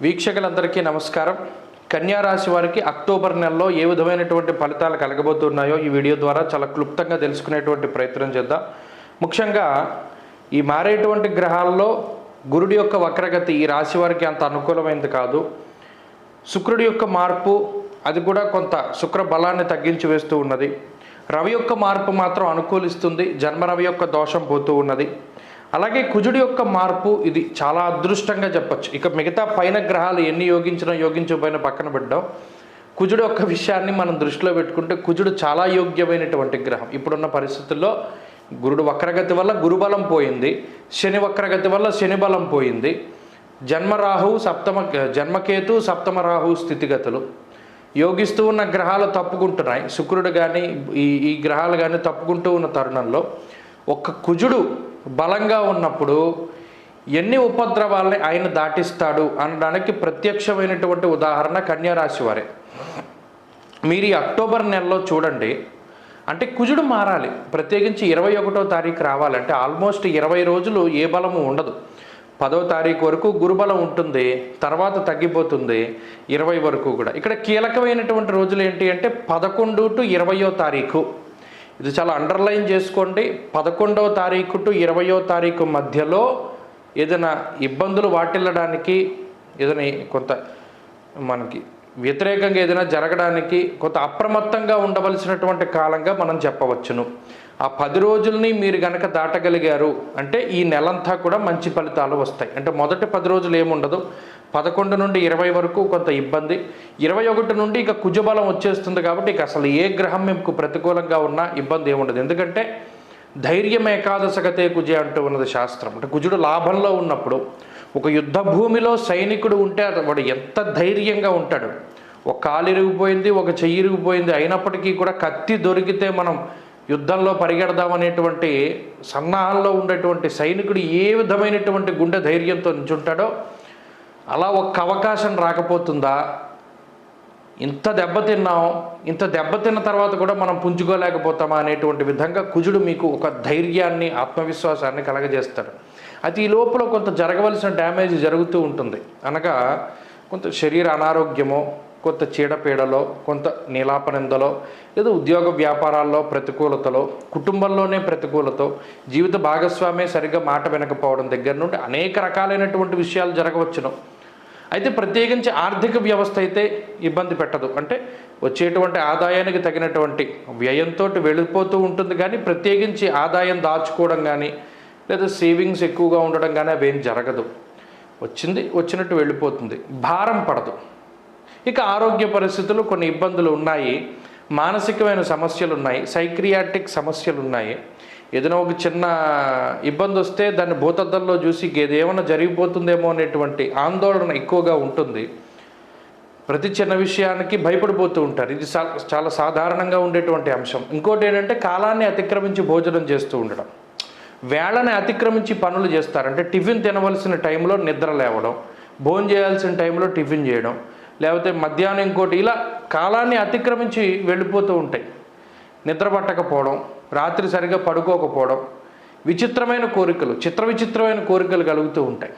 వీక్షకులందరికీ నమస్కారం. కన్యా రాశి వారికి అక్టోబర్ నెలలో ఏ విధమైనటువంటి ఫలితాలు కలగబోతున్నాయో ఈ వీడియో ద్వారా చాలా క్లుప్తంగా తెలుసుకునేటువంటి ప్రయత్నం చేద్దాం. ముఖ్యంగా ఈ మారేటువంటి గ్రహాల్లో గురుడి యొక్క వక్రగతి ఈ రాశి వారికి అంత అనుకూలమైనది కాదు. శుక్రుడి యొక్క మార్పు అది కూడా కొంత శుక్ర బలాన్ని తగ్గించి వేస్తూ ఉన్నది. రవి యొక్క మార్పు మాత్రం అనుకూలిస్తుంది. జన్మ రవి యొక్క దోషం పోతూ ఉన్నది. అలాగే కుజుడి యొక్క మార్పు ఇది చాలా అదృష్టంగా చెప్పొచ్చు. ఇక మిగతా పైన గ్రహాలు ఎన్ని యోగించినా యోగించకపోయినా పక్కన పెట్టడం. కుజుడు యొక్క విషయాన్ని మనం దృష్టిలో పెట్టుకుంటే కుజుడు చాలా యోగ్యమైనటువంటి గ్రహం. ఇప్పుడున్న పరిస్థితుల్లో గురుడు వక్రగతి వల్ల గురుబలం పోయింది. శని వక్రగతి వల్ల శని బలం పోయింది. జన్మరాహు సప్తమ జన్మకేతు సప్తమ రాహు స్థితిగతులు. యోగిస్తూ ఉన్న గ్రహాలు తప్పుకుంటున్నాయి. శుక్రుడు కానీ ఈ ఈ గ్రహాలు కానీ తప్పుకుంటూ ఉన్న తరుణంలో ఒక్క కుజుడు బలంగా ఉన్నప్పుడు ఎన్ని ఉపద్రవాల్ని ఆయన దాటిస్తాడు అనడానికి ప్రత్యక్షమైనటువంటి ఉదాహరణ కన్యారాశి వారే. మీరు ఈ అక్టోబర్ నెలలో చూడండి అంటే కుజుడు మారాలి. ప్రత్యేకించి ఇరవై ఒకటో తారీఖు రావాలంటే ఆల్మోస్ట్ ఇరవై రోజులు ఏ బలము ఉండదు. పదో తారీఖు వరకు గురుబలం ఉంటుంది తర్వాత తగ్గిపోతుంది ఇరవై వరకు కూడా. ఇక్కడ కీలకమైనటువంటి రోజులు ఏంటి అంటే పదకొండు టు ఇరవయో తారీఖు. ఇది చాలా అండర్లైన్ చేసుకోండి. పదకొండవ తారీఖు టు ఇరవయో తారీఖు మధ్యలో ఏదైనా ఇబ్బందులు వాటిల్లడానికి ఏదైనా కొంత మనకి వ్యతిరేకంగా ఏదైనా జరగడానికి కొంత అప్రమత్తంగా ఉండవలసినటువంటి కాలంగా మనం చెప్పవచ్చును. ఆ పది రోజుల్ని మీరు గనక దాటగలిగారు అంటే ఈ నెలంతా కూడా మంచి ఫలితాలు వస్తాయి. అంటే మొదటి పది రోజులు ఏముండదు. పదకొండు నుండి ఇరవై వరకు కొంత ఇబ్బంది. ఇరవై ఒకటి నుండి ఇక కుజబలం వచ్చేస్తుంది కాబట్టి ఇక అసలు ఏ గ్రహం మీకు ప్రతికూలంగా ఉన్నా ఇబ్బంది ఏముండదు ఎందుకంటే ధైర్యం ఏకాదశగతే కుజే అంటూ ఉన్నది శాస్త్రం. అంటే కుజుడు లాభంలో ఉన్నప్పుడు ఒక యుద్ధ భూమిలో సైనికుడు ఉంటే వాడు ఎంత ధైర్యంగా ఉంటాడు. ఒక కాలు ఇరిగిపోయింది ఒక చెయ్యి ఇరిగిపోయింది అయినప్పటికీ కూడా కత్తి దొరికితే మనం యుద్ధంలో పరిగెడదామనేటువంటి సన్నాహాల్లో ఉండేటువంటి సైనికుడు ఏ విధమైనటువంటి గుండె ధైర్యంతో నించుంటాడో అలా ఒక్క అవకాశం రాకపోతుందా? ఇంత దెబ్బతిన్నాం ఇంత దెబ్బతిన్న తర్వాత కూడా మనం పుంజుకోలేకపోతామా అనేటువంటి విధంగా కుజుడు మీకు ఒక ధైర్యాన్ని ఆత్మవిశ్వాసాన్ని కలగజేస్తాడు. అది ఈ లోపల కొంత జరగవలసిన డ్యామేజ్ జరుగుతూ ఉంటుంది. అనగా కొంత శరీర అనారోగ్యమో కొంత చీడపీడలో కొంత నీలాపనిందలో లేదా ఉద్యోగ వ్యాపారాల్లో ప్రతికూలతలో కుటుంబంలోనే ప్రతికూలతో జీవిత భాగస్వామే సరిగ్గా మాట వినకపోవడం దగ్గర నుండి అనేక రకాలైనటువంటి విషయాలు జరగవచ్చును. అయితే ప్రత్యేకించి ఆర్థిక వ్యవస్థ అయితే ఇబ్బంది పెట్టదు. అంటే వచ్చేటువంటి ఆదాయానికి తగినటువంటి వ్యయంతో వెళ్ళిపోతూ ఉంటుంది కానీ ప్రత్యేకించి ఆదాయం దాచుకోవడం కానీ లేదా సేవింగ్స్ ఎక్కువగా ఉండడం కానీ అవేం జరగదు. వచ్చింది వచ్చినట్టు వెళ్ళిపోతుంది. భారం పడదు. ఇక ఆరోగ్య పరిస్థితులు కొన్ని ఇబ్బందులు ఉన్నాయి. మానసికమైన సమస్యలు ఉన్నాయి. సైక్రియాటిక్ సమస్యలు ఉన్నాయి. ఏదైనా ఒక చిన్న ఇబ్బంది వస్తే దాన్ని భూతద్దంలో చూసి ఏదేమైనా జరిగిపోతుందేమో అనేటువంటి ఆందోళన ఎక్కువగా ఉంటుంది. ప్రతి చిన్న విషయానికి భయపడిపోతూ ఉంటారు. ఇది సా- చాలా సాధారణంగా ఉండేటువంటి అంశం. ఇంకోటి ఏంటంటే కాలాన్ని అతిక్రమించి భోజనం చేస్తూ ఉండడం. వేళని అతిక్రమించి పనులు చేస్తారు. అంటే టిఫిన్ తినవలసిన టైంలో నిద్ర లేవడం భోజనం చేయాల్సిన టైంలో టిఫిన్ చేయడం లేకపోతే మధ్యాహ్నం ఇంకోటి ఇలా కాలాన్ని అతిక్రమించి వెళ్ళిపోతూ ఉంటాయి. నిద్ర పట్టకపోవడం రాత్రి సరిగా పడుకోకపోవడం విచిత్రమైన కోరికలు చిత్ర విచిత్రమైన కోరికలు కలుగుతూ ఉంటాయి.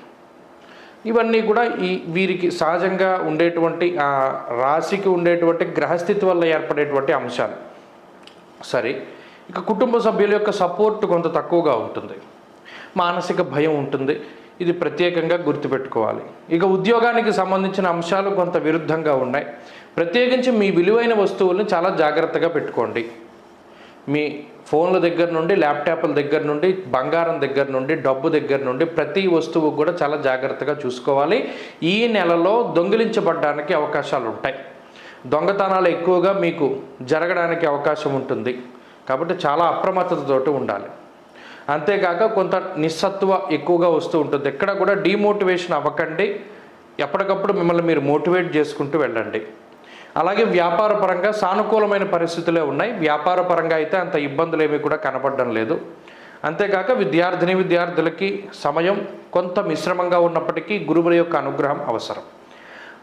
ఇవన్నీ కూడా ఈ వీరికి సహజంగా ఉండేటువంటి ఆ రాశికి ఉండేటువంటి గ్రహస్థితి వల్ల ఏర్పడేటువంటి అంశాలు. సరే ఇక కుటుంబ సభ్యుల యొక్క సపోర్ట్ కొంత తక్కువగా ఉంటుంది. మానసిక భయం ఉంటుంది. ఇది ప్రత్యేకంగా గుర్తుపెట్టుకోవాలి. ఇక ఉద్యోగానికి సంబంధించిన అంశాలు కొంత విరుద్ధంగా ఉన్నాయి. ప్రత్యేకించి మీ విలువైన వస్తువుల్ని చాలా జాగ్రత్తగా పెట్టుకోండి. మీ ఫోన్ల దగ్గర నుండి ల్యాప్టాప్ల దగ్గర నుండి బంగారం దగ్గర నుండి డబ్బు దగ్గర నుండి ప్రతి వస్తువు కూడా చాలా జాగ్రత్తగా చూసుకోవాలి. ఈ నెలలో దొంగిలించబడడానికి అవకాశాలు ఉంటాయి. దొంగతనాలు ఎక్కువగా మీకు జరగడానికి అవకాశం ఉంటుంది. కాబట్టి చాలా అప్రమత్తతతోటి ఉండాలి. అంతేకాక కొంత నిస్సత్వ ఎక్కువగా వస్తూ ఉంటుంది. ఎక్కడ కూడా డీమోటివేషన్ అవ్వకండి. ఎప్పటికప్పుడు మిమ్మల్ని మీరు మోటివేట్ చేసుకుంటూ వెళ్ళండి. అలాగే వ్యాపార పరంగా సానుకూలమైన పరిస్థితులే ఉన్నాయి. వ్యాపార పరంగా అయితే అంత ఇబ్బందులు ఏమీ కూడా కనపడడం లేదు. అంతేకాక విద్యార్థిని విద్యార్థులకి సమయం కొంత మిశ్రమంగా ఉన్నప్పటికీ గురువుల యొక్క అనుగ్రహం అవసరం.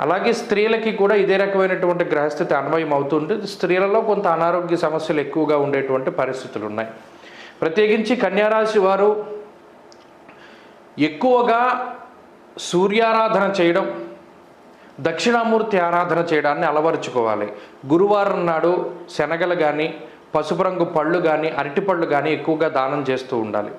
అలాగే స్త్రీలకి కూడా ఇదే రకమైనటువంటి గ్రహస్థితి అన్వయం అవుతుంది. స్త్రీలలో కొంత అనారోగ్య సమస్యలు ఎక్కువగా ఉండేటువంటి పరిస్థితులు ఉన్నాయి. ప్రత్యేకించి కన్యారాశి వారు ఎక్కువగా సూర్యారాధన చేయడం దక్షిణామూర్తి ఆరాధన చేయడాన్ని అలవరుచుకోవాలి. గురువారం నాడు శనగలు కానీ పసుపు రంగు పళ్ళు కానీ అరటిపళ్ళు కానీ ఎక్కువగా దానం చేస్తూ ఉండాలి.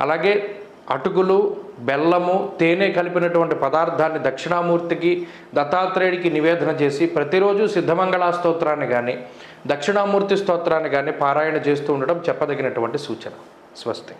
అలాగే అటుకులు బెల్లము తేనె కలిపినటువంటి పదార్థాన్ని దక్షిణామూర్తికి దత్తాత్రేయుడికి నివేదన చేసి ప్రతిరోజు సిద్ధమంగళ స్తోత్రాన్ని కానీ దక్షిణామూర్తి స్తోత్రాన్ని కానీ పారాయణ చేస్తూ ఉండడం చెప్పదగినటువంటి సూచన. స్వస్తి.